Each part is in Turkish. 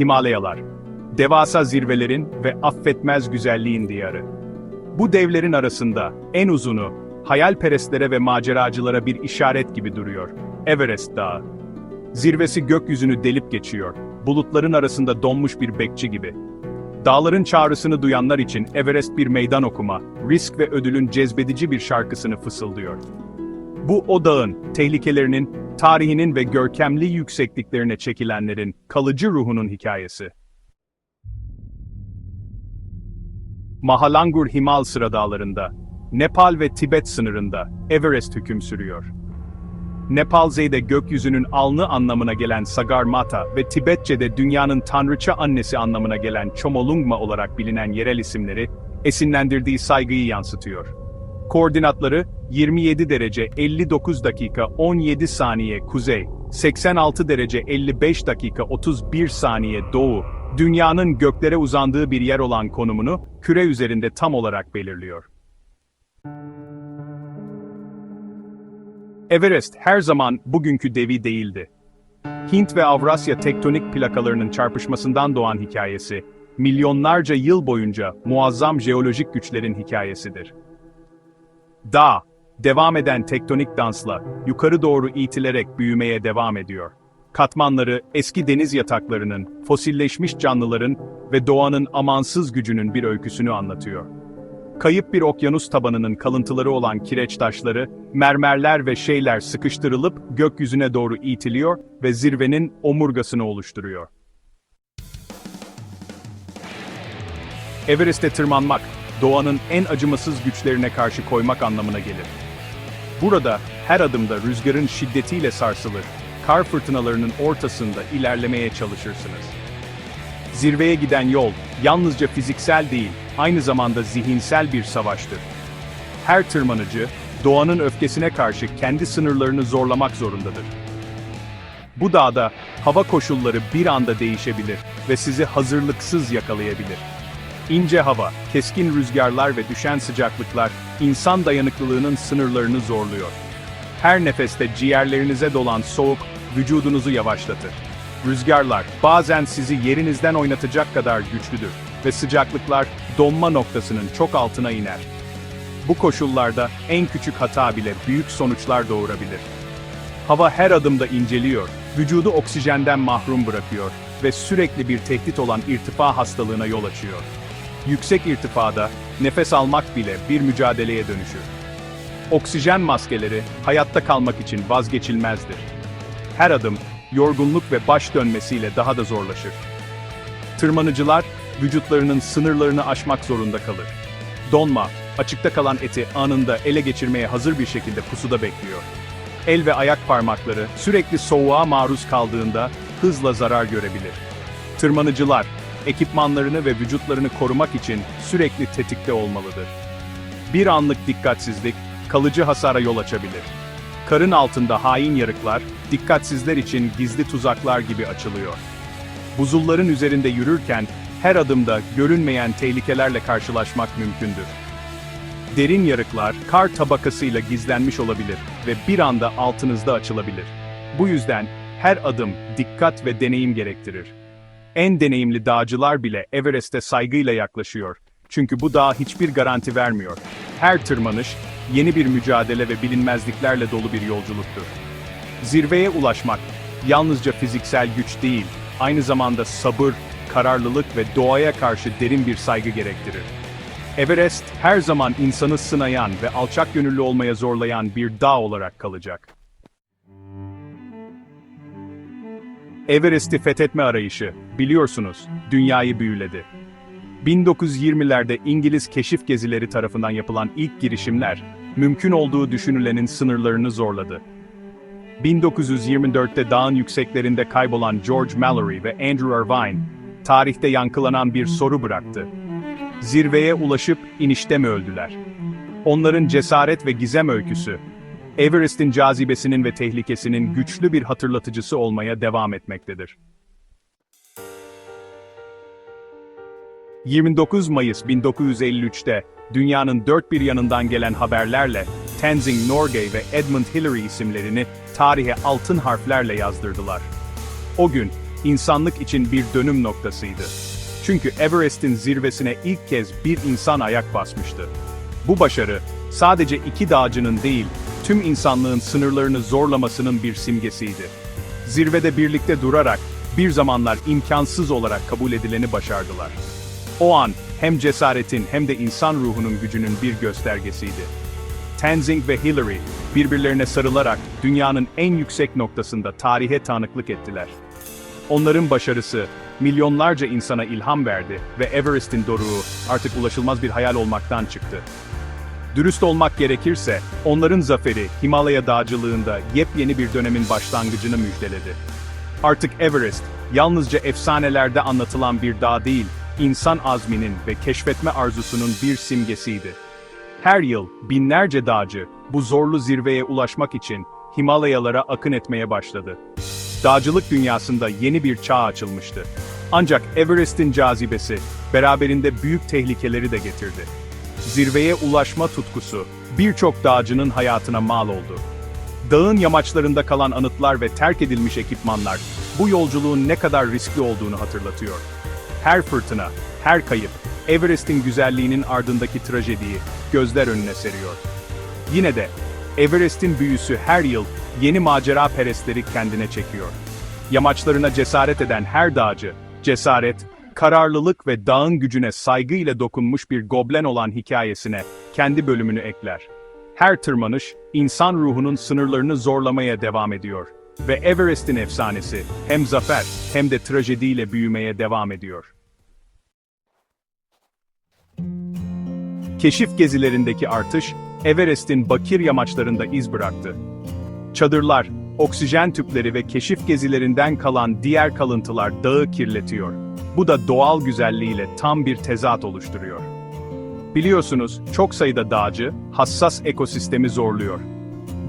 Himalayalar. Devasa zirvelerin ve affetmez güzelliğin diyarı. Bu devlerin arasında en uzunu, hayalperestlere ve maceracılara bir işaret gibi duruyor. Everest Dağı. Zirvesi gökyüzünü delip geçiyor, bulutların arasında donmuş bir bekçi gibi. Dağların çağrısını duyanlar için Everest bir meydan okuma, risk ve ödülün cezbedici bir şarkısını fısıldıyor. Bu o dağın, tehlikelerinin, tarihinin ve görkemli yüksekliklerine çekilenlerin kalıcı ruhunun hikayesi. Mahalangur Himal Sıra Dağları'nda, Nepal ve Tibet sınırında Everest hüküm sürüyor. Nepalze'de gökyüzünün alnı anlamına gelen Sagarmatha ve Tibetçe'de dünyanın tanrıça annesi anlamına gelen Chomolungma olarak bilinen yerel isimleri, esinlendirdiği saygıyı yansıtıyor. Koordinatları 27 derece 59 dakika 17 saniye kuzey, 86 derece 55 dakika 31 saniye doğu, dünyanın göklere uzandığı bir yer olan konumunu küre üzerinde tam olarak belirliyor. Everest her zaman bugünkü devi değildi. Hint ve Avrasya tektonik plakalarının çarpışmasından doğan hikayesi, milyonlarca yıl boyunca muazzam jeolojik güçlerin hikayesidir. Dağ, devam eden tektonik dansla yukarı doğru itilerek büyümeye devam ediyor. Katmanları eski deniz yataklarının, fosilleşmiş canlıların ve doğanın amansız gücünün bir öyküsünü anlatıyor. Kayıp bir okyanus tabanının kalıntıları olan kireç taşları, mermerler ve şeyler sıkıştırılıp gökyüzüne doğru itiliyor ve zirvenin omurgasını oluşturuyor. Everest'e tırmanmak, doğanın en acımasız güçlerine karşı koymak anlamına gelir. Burada her adımda rüzgarın şiddetiyle sarsılır, kar fırtınalarının ortasında ilerlemeye çalışırsınız. Zirveye giden yol, yalnızca fiziksel değil, aynı zamanda zihinsel bir savaştır. Her tırmanıcı, doğanın öfkesine karşı kendi sınırlarını zorlamak zorundadır. Bu dağda, hava koşulları bir anda değişebilir ve sizi hazırlıksız yakalayabilir. İnce hava, keskin rüzgarlar ve düşen sıcaklıklar, insan dayanıklılığının sınırlarını zorluyor. Her nefeste ciğerlerinize dolan soğuk, vücudunuzu yavaşlatır. Rüzgarlar, bazen sizi yerinizden oynatacak kadar güçlüdür ve sıcaklıklar, donma noktasının çok altına iner. Bu koşullarda en küçük hata bile büyük sonuçlar doğurabilir. Hava her adımda inceliyor, vücudu oksijenden mahrum bırakıyor ve sürekli bir tehdit olan irtifa hastalığına yol açıyor. Yüksek irtifada, nefes almak bile bir mücadeleye dönüşür. Oksijen maskeleri, hayatta kalmak için vazgeçilmezdir. Her adım, yorgunluk ve baş dönmesiyle daha da zorlaşır. Tırmanıcılar, vücutlarının sınırlarını aşmak zorunda kalır. Donma, açıkta kalan eti anında ele geçirmeye hazır bir şekilde pusuda bekliyor. El ve ayak parmakları sürekli soğuğa maruz kaldığında hızla zarar görebilir. Tırmanıcılar, ekipmanlarını ve vücutlarını korumak için sürekli tetikte olmalıdır. Bir anlık dikkatsizlik, kalıcı hasara yol açabilir. Karın altında hain yarıklar, dikkatsizler için gizli tuzaklar gibi açılıyor. Buzulların üzerinde yürürken, her adımda görünmeyen tehlikelerle karşılaşmak mümkündür. Derin yarıklar, kar tabakasıyla gizlenmiş olabilir ve bir anda altınızda açılabilir. Bu yüzden her adım dikkat ve deneyim gerektirir. En deneyimli dağcılar bile Everest'e saygıyla yaklaşıyor. Çünkü bu dağ hiçbir garanti vermiyor. Her tırmanış, yeni bir mücadele ve bilinmezliklerle dolu bir yolculuktur. Zirveye ulaşmak, yalnızca fiziksel güç değil, aynı zamanda sabır, kararlılık ve doğaya karşı derin bir saygı gerektirir. Everest, her zaman insanı sınayan ve alçak gönüllü olmaya zorlayan bir dağ olarak kalacak. Everest'i fethetme arayışı, biliyorsunuz, dünyayı büyüledi. 1920'lerde İngiliz keşif gezileri tarafından yapılan ilk girişimler, mümkün olduğu düşünülenin sınırlarını zorladı. 1924'te dağın yükseklerinde kaybolan George Mallory ve Andrew Irvine, tarihte yankılanan bir soru bıraktı. Zirveye ulaşıp inişte mi öldüler? Onların cesaret ve gizem öyküsü, Everest'in cazibesinin ve tehlikesinin güçlü bir hatırlatıcısı olmaya devam etmektedir. 29 Mayıs 1953'te dünyanın dört bir yanından gelen haberlerle Tenzing Norgay ve Edmund Hillary isimlerini tarihe altın harflerle yazdırdılar. O gün insanlık için bir dönüm noktasıydı. Çünkü Everest'in zirvesine ilk kez bir insan ayak basmıştı. Bu başarı, sadece iki dağcının değil, tüm insanlığın sınırlarını zorlamasının bir simgesiydi. Zirvede birlikte durarak, bir zamanlar imkansız olarak kabul edileni başardılar. O an, hem cesaretin hem de insan ruhunun gücünün bir göstergesiydi. Tenzing ve Hillary, birbirlerine sarılarak dünyanın en yüksek noktasında tarihe tanıklık ettiler. Onların başarısı, milyonlarca insana ilham verdi ve Everest'in doruğu artık ulaşılmaz bir hayal olmaktan çıktı. Dürüst olmak gerekirse, onların zaferi Himalaya dağcılığında yepyeni bir dönemin başlangıcını müjdeledi. Artık Everest, yalnızca efsanelerde anlatılan bir dağ değil, insan azminin ve keşfetme arzusunun bir simgesiydi. Her yıl binlerce dağcı bu zorlu zirveye ulaşmak için Himalayalara akın etmeye başladı. Dağcılık dünyasında yeni bir çağ açılmıştı. Ancak Everest'in cazibesi beraberinde büyük tehlikeleri de getirdi. Zirveye ulaşma tutkusu birçok dağcının hayatına mal oldu. Dağın yamaçlarında kalan anıtlar ve terk edilmiş ekipmanlar bu yolculuğun ne kadar riskli olduğunu hatırlatıyor. Her fırtına, her kayıp, Everest'in güzelliğinin ardındaki trajediyi gözler önüne seriyor. Yine de Everest'in büyüsü her yıl yeni macera perestleri kendine çekiyor. Yamaçlarına cesaret eden her dağcı, cesaret, kararlılık ve dağın gücüne saygıyla dokunmuş bir goblen olan hikayesine kendi bölümünü ekler. Her tırmanış, insan ruhunun sınırlarını zorlamaya devam ediyor. Ve Everest'in efsanesi, hem zafer hem de trajediyle büyümeye devam ediyor. Keşif gezilerindeki artış, Everest'in bakir yamaçlarında iz bıraktı. Çadırlar, oksijen tüpleri ve keşif gezilerinden kalan diğer kalıntılar dağı kirletiyor. Bu da doğal güzelliğiyle tam bir tezat oluşturuyor. Biliyorsunuz, çok sayıda dağcı, hassas ekosistemi zorluyor.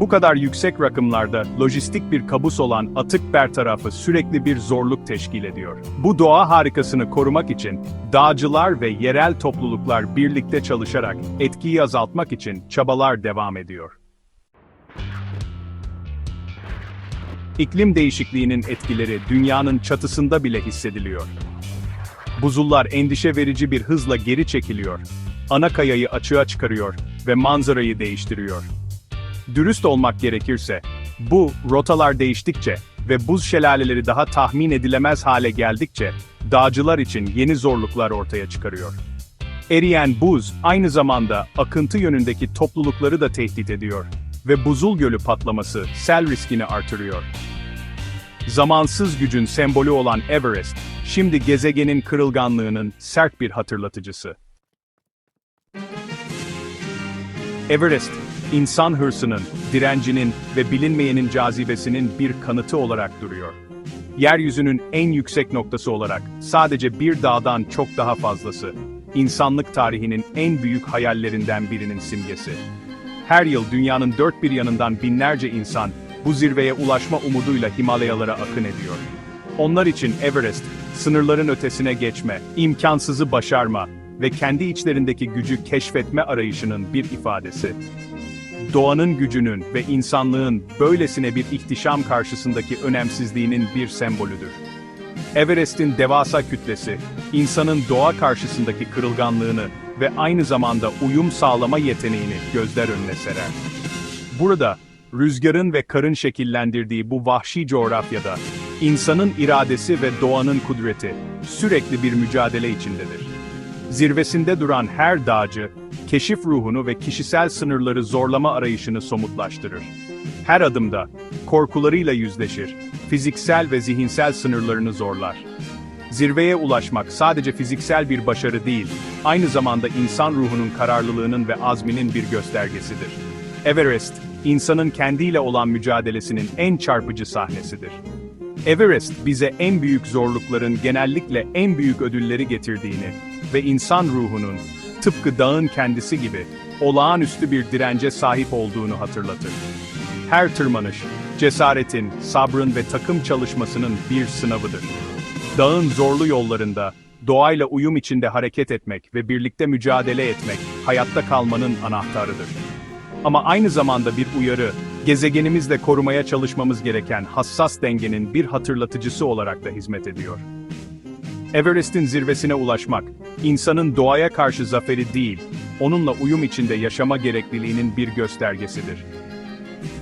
Bu kadar yüksek rakımlarda lojistik bir kabus olan atık bertarafı sürekli bir zorluk teşkil ediyor. Bu doğa harikasını korumak için dağcılar ve yerel topluluklar birlikte çalışarak etkiyi azaltmak için çabalar devam ediyor. İklim değişikliğinin etkileri dünyanın çatısında bile hissediliyor. Buzullar endişe verici bir hızla geri çekiliyor. Ana kayayı açığa çıkarıyor ve manzarayı değiştiriyor. Dürüst olmak gerekirse, bu rotalar değiştikçe ve buz şelaleleri daha tahmin edilemez hale geldikçe dağcılar için yeni zorluklar ortaya çıkarıyor. Eriyen buz aynı zamanda akıntı yönündeki toplulukları da tehdit ediyor ve buzul gölü patlaması sel riskini artırıyor. Zamansız gücün sembolü olan Everest, şimdi gezegenin kırılganlığının sert bir hatırlatıcısı. Everest, insan hırsının, direncinin ve bilinmeyenin cazibesinin bir kanıtı olarak duruyor. Yeryüzünün en yüksek noktası olarak sadece bir dağdan çok daha fazlası, insanlık tarihinin en büyük hayallerinden birinin simgesi. Her yıl dünyanın dört bir yanından binlerce insan bu zirveye ulaşma umuduyla Himalayalara akın ediyor. Onlar için Everest, sınırların ötesine geçme, imkansızı başarma ve kendi içlerindeki gücü keşfetme arayışının bir ifadesi. Doğanın gücünün ve insanlığın böylesine bir ihtişam karşısındaki önemsizliğinin bir sembolüdür. Everest'in devasa kütlesi, insanın doğa karşısındaki kırılganlığını ve aynı zamanda uyum sağlama yeteneğini gözler önüne serer. Burada, rüzgarın ve karın şekillendirdiği bu vahşi coğrafyada, insanın iradesi ve doğanın kudreti sürekli bir mücadele içindedir. Zirvesinde duran her dağcı, keşif ruhunu ve kişisel sınırları zorlama arayışını somutlaştırır. Her adımda, korkularıyla yüzleşir, fiziksel ve zihinsel sınırlarını zorlar. Zirveye ulaşmak sadece fiziksel bir başarı değil, aynı zamanda insan ruhunun kararlılığının ve azminin bir göstergesidir. Everest, insanın kendiyle olan mücadelesinin en çarpıcı sahnesidir. Everest bize en büyük zorlukların genellikle en büyük ödülleri getirdiğini ve insan ruhunun, tıpkı dağın kendisi gibi, olağanüstü bir dirence sahip olduğunu hatırlatır. Her tırmanış, cesaretin, sabrın ve takım çalışmasının bir sınavıdır. Dağın zorlu yollarında, doğayla uyum içinde hareket etmek ve birlikte mücadele etmek, hayatta kalmanın anahtarıdır. Ama aynı zamanda bir uyarı, gezegenimizle korumaya çalışmamız gereken hassas dengenin bir hatırlatıcısı olarak da hizmet ediyor. Everest'in zirvesine ulaşmak, insanın doğaya karşı zaferi değil, onunla uyum içinde yaşama gerekliliğinin bir göstergesidir.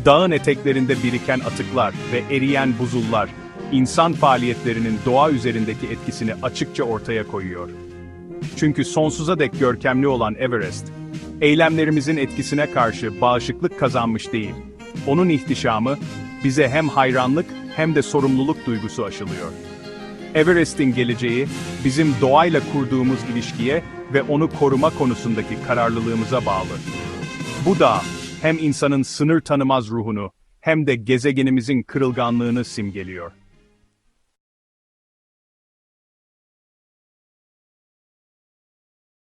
Dağın eteklerinde biriken atıklar ve eriyen buzullar, insan faaliyetlerinin doğa üzerindeki etkisini açıkça ortaya koyuyor. Çünkü sonsuza dek görkemli olan Everest, eylemlerimizin etkisine karşı bağışıklık kazanmış değil. Onun ihtişamı, bize hem hayranlık hem de sorumluluk duygusu aşılıyor. Everest'in geleceği, bizim doğayla kurduğumuz ilişkiye ve onu koruma konusundaki kararlılığımıza bağlı. Bu dağ, hem insanın sınır tanımaz ruhunu, hem de gezegenimizin kırılganlığını simgeliyor.